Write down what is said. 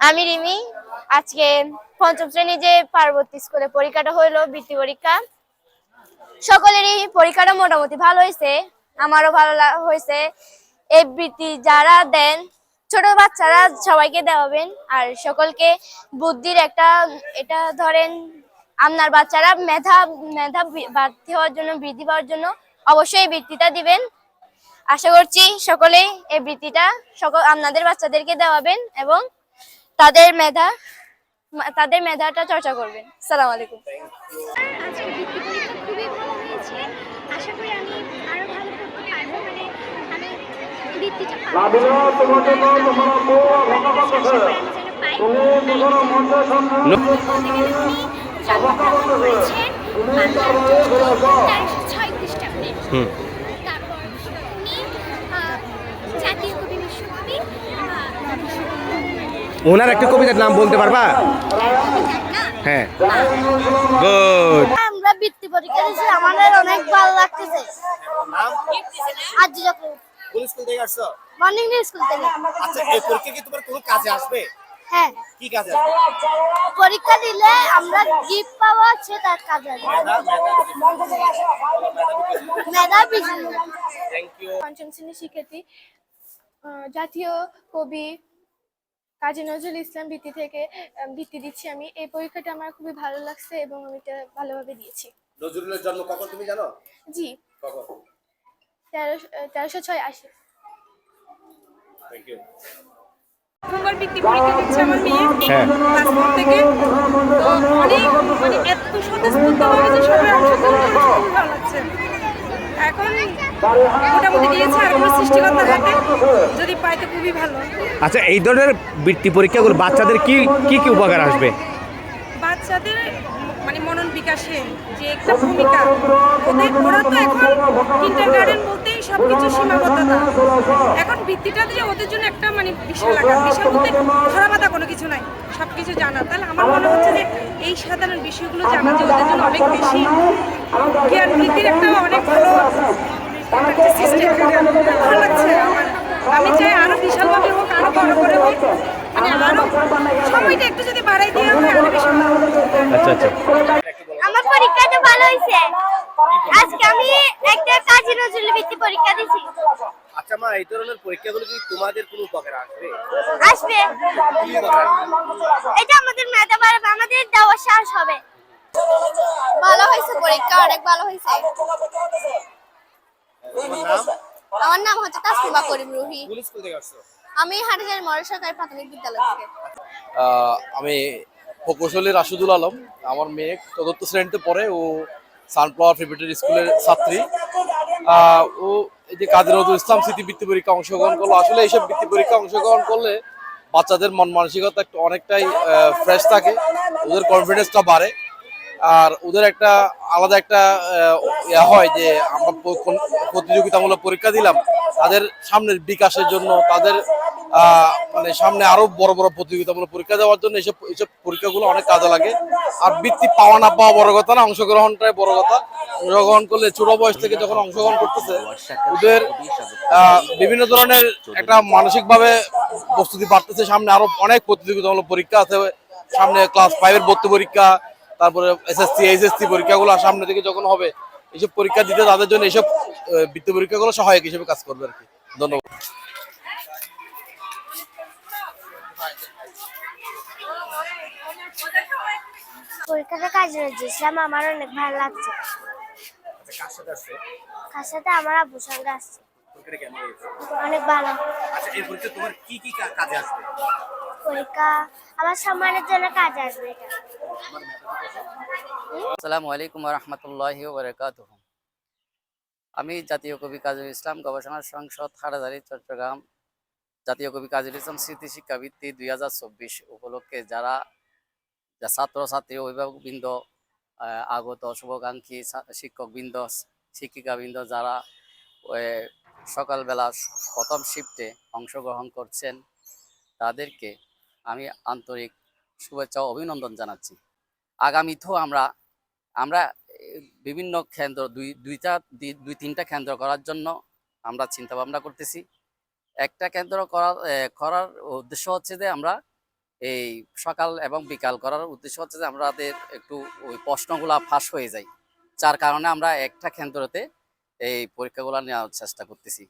আমি রিমি। আজকে পঞ্চম শ্রেণি যে পার্বতী স্কুলে পরীক্ষাটা হইল, বৃত্তি পরীক্ষা। সকলেরই পরীক্ষাটা মোটামুটি ভালো হয়েছে আমারও ভালো হয়েছে এই বৃত্তি যারা দেন, ছোট বাচ্চারা সবাইকে দেওয়াবেন, আর সকলকে বুদ্ধির একটা, এটা ধরেন, আপনার বাচ্চারা মেধা মেধা বি- বাড়তি হওয়ার জন্য, বৃদ্ধি পাওয়ার জন্য অবশ্যই বৃত্তিটা দিবেন। আশা করছি সকলেই এই বৃত্তিটা, সকল আপনাদের বাচ্চাদেরকে দেওয়াবেন এবং তাদের মেধা তাদের মেধাটা চর্চা করবেন। সালাম আলাইকুম। আজকে বৃত্তি পরীক্ষা খুবই ভালো হয়েছে। আশা করি আমি আরও ভালো করতে পারব মানে আমি বৃত্তিটা পাবো। আশা করি আমি যেন পাই। জন্মগ্রহণ ছয় খ্রিস্টাব্দে তারপর উনি আহ, জাতীয় কবি বিশ্বকবি আহ, ওনার একটা কবিতার নাম বলতে পারবা? হ্যাঁ। গুড আমরা বৃত্তি পরীক্ষা দিয়েছি আমাদের অনেক ভালো লাগতেছে। আজ যখন কোন স্কুল থেকে আসছো? মর্নিং স্কুল থেকে। আচ্ছা এই পরীক্ষা কি তোমার কোনো কাজে আসবে? হ্যাঁ। কি কাজে পরীক্ষা দিলে আমরা গিফট পাওয়া আছে তার কাজে আসবে। থ্যাংক ইউ পঞ্চম শ্রেণির শিক্ষার্থী জাতীয় কবি কাজী নজরুল ইসলাম ভিত্তি থেকে ভিত্তি দিচ্ছি আমি। এই পরীক্ষাটা আমার খুবই ভালো লাগছে এবং আমি এটা ভালোভাবে দিয়েছি। নজরুলের জন্ম কখন তুমি জানো? জি। কখন? তেরোশো তেরোশো ছয় আশি। পরীক্ষা দিচ্ছে আমার মেয়ে। হ্যাঁ। ক্লাস ফোর থেকে। তো অনেক মানে এত স্বতঃস্ফূর্তভাবে যে সবাই অংশগ্রহণ করছে খুব ভালো লাগছে। এখন মোটামুটি দিয়েছে আর কোনো সৃষ্টিকর্তার হাতে যদি পাই তো খুবই ভালো। আচ্ছা এই ধরনের বৃত্তি পরীক্ষাগুলো বাচ্চাদের কি কি কি উপকার আসবে? বাচ্চাদের মানে মনন বিকাশে যে একটা ভূমিকা ওদের ওরা তো এখন কিন্টার গার্ডেন বলতেই সব কিছু সীমাবদ্ধতা। এখন বৃত্তিটা যে ওদের জন্য একটা মানে বিশাল আকার। বিশাল বলতে ধরা বাঁধা কোনো কিছু নাই সব কিছু জানা। তাহলে আমার মনে হচ্ছে যে এই সাধারণ বিষয়গুলো জানা যে ওদের জন্য অনেক বেশি জ্ঞান বৃদ্ধির একটা অনেক একটা সিস্টেম ভালো লাগছে আমার আমি চাই আরও বিশালভাবে হোক আরও বড় করে হোক। মানে আরও সময়টা একটু যদি বাড়াই দেওয়া হয় আরও বেশি আচ্ছা আচ্ছা। আমার পরীক্ষাটা ভালো হয়েছে। আজকে আমি একটা কাজী নজরুল বৃত্তি পরীক্ষা দিছি আচ্ছা মা এই ধরনের পরীক্ষাগুলো কি তোমাদের কোনো উপকার আসবে? আসবে। এটা আমাদের মেধা বাড়াবে আমাদের দেওয়ার সাহস হবে। ভালো হয়েছে পরীক্ষা অনেক ভালো হয়েছে। আমার নাম হচ্ছে তাসলিমা করিম রুহি। কোন স্কুল থেকে আসছো? আমি মডেল সরকারি প্রাথমিক বিদ্যালয় থেকে। আহ, আমি প্রকৌশলী রাশিদুল আলম। আমার মেয়ে চতুর্থ শ্রেণীতে পড়ে। ও সানফ্লাওয়ার প্রিপারেটরি স্কুলের ছাত্রী। আহ, ও এই যে কাজী নজরুল ইসলাম স্মৃতি বৃত্তি পরীক্ষা অংশগ্রহণ করল। আসলে এইসব বৃত্তি পরীক্ষা অংশগ্রহণ করলে বাচ্চাদের মন মানসিকতা একটু অনেকটাই ফ্রেশ থাকে। ওদের কনফিডেন্সটা বাড়ে। আর ওদের একটা আলাদা একটা ইয়ে হয় যে আমরা প্রতিযোগিতামূলক পরীক্ষা দিলাম, তাদের সামনের বিকাশের জন্য, তাদের মানে সামনে আরও বড় বড় প্রতিযোগিতামূলক পরীক্ষা দেওয়ার জন্য এইসব এইসব পরীক্ষাগুলো অনেক কাজে লাগে। আর বৃত্তি পাওয়া না পাওয়া বড় কথা না, অংশগ্রহণটাই বড় কথা। অংশগ্রহণ করলে ছোট বয়স থেকে যখন অংশগ্রহণ করতেছে, ওদের বিভিন্ন ধরনের একটা মানসিকভাবে প্রস্তুতি বাড়তেছে। সামনে আরও অনেক প্রতিযোগিতামূলক পরীক্ষা আছে, সামনে ক্লাস ফাইভের ভর্তি পরীক্ষা তারপরে এসএসসি এইচএসসি পরীক্ষাগুলো সামনে থেকে যখন হবে এইসব পরীক্ষা দিতে তাদের জন্য এইসব বৃত্তি পরীক্ষাগুলো সহায়ক হিসেবে কাজ করবে আর কি। ধন্যবাদ। পরীক্ষাটা কাজী নজরুল আমার অনেক ভালো লাগছে। আচ্ছা কার সাথে আসছো? তার সাথে? আমার আব্বুর সঙ্গে আসছে। পরীক্ষাটা কেমন হয়েছে? অনেক ভালো। আচ্ছা এই পরীক্ষা তোমার কি কি কাজে আসবে? পরীক্ষা আমার সম্মানের জন্য কাজ আসবে এটা। আসসালামু আলাইকুম রহমতুল্লাহি বারকাত আমি জাতীয় কবি কাজী ইসলাম, গবেষণা সংসদ হাটাজারি চট্টগ্রাম। জাতীয় কবি কাজী ইসলাম স্মৃতি শিক্ষাবৃত্তি দুই হাজার চব্বিশ উপলক্ষে যারা ছাত্রছাত্রী, অভিভাবকবৃন্দ আগত, শুভাকাঙ্ক্ষী শিক্ষকবৃন্দ, শিক্ষিকাবৃন্দ যারা সকালবেলা প্রথম শিফটে অংশগ্রহণ করছেন, তাদেরকে আমি আন্তরিক শুভেচ্ছা অভিনন্দন জানাচ্ছি। আগামীতেও আমরা আমরা, বিভিন্ন কেন্দ্র, দুই, দুইটা, দুই তিনটা কেন্দ্র করার জন্য আমরা চিন্তা ভাবনা করতেছি। একটা কেন্দ্র করার করার উদ্দেশ্য হচ্ছে যে আমরা এই সকাল এবং বিকাল করার উদ্দেশ্য হচ্ছে যে আমাদের একটু ওই প্রশ্নগুলা ফাঁস হয়ে যায়। যার কারণে আমরা একটা কেন্দ্রতে এই পরীক্ষাগুলো নেওয়ার চেষ্টা করতেছি।